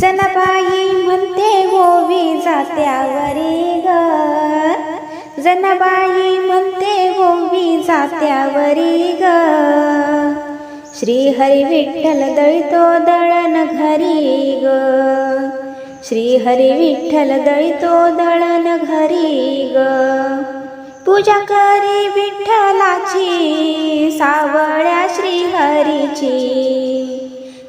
जनाबाई म्हणते गोवी जात्यावरी ग. जनाबाई म्हणते गोवी जात्यावरी ग. श्री हरी विठ्ठल दळतो दळण घरी ग. श्री हरी विठ्ठल दळतो दळण घरी ग. पूजा करी विठ्ठलाची सावळ्या श्री हरीची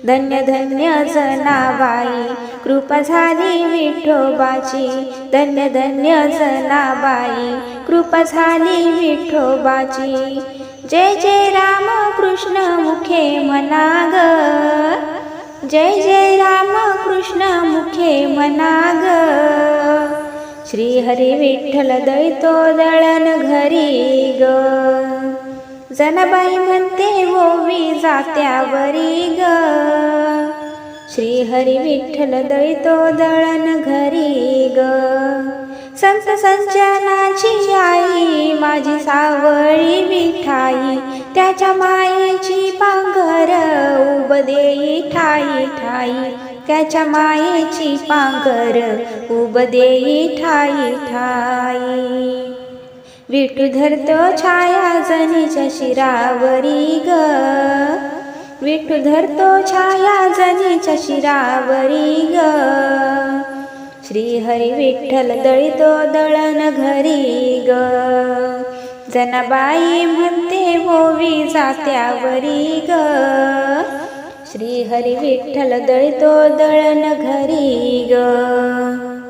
धन्य धन्य जनाबाई कृपा झाली विठोबाची. धन्य धन्य जनाबाई कृपा झाली विठोबाची. जय जय राम कृष्ण मुखे मनाग. जय जय राम कृष्ण मुखे मनाग. श्री हरी विठ्ठल दैतो दळण घरी ग. जनाबाई म्हणते ओवी जात्यावरी ग. श्री हरी विठ्ठल दळितो दळण घरी ग. संत संचनाची आई माझी सावळी विठाई त्याच्या मायेची पांघर उबदेई ठाई ठाई. त्याच्या मायेची पांघर उबदेई ठाई ठाई. विठू धरतो छाया जनीच्या शिरावरी ग. विठू धरतो छाया जनीच्या शिरावरी ग. श्री हरी विठ्ठल दळितो दळण घरी ग. जनाबाई म्हणते ओवी जात्यावरी ग. श्री हरी विठ्ठल दळितो दळण घरी ग.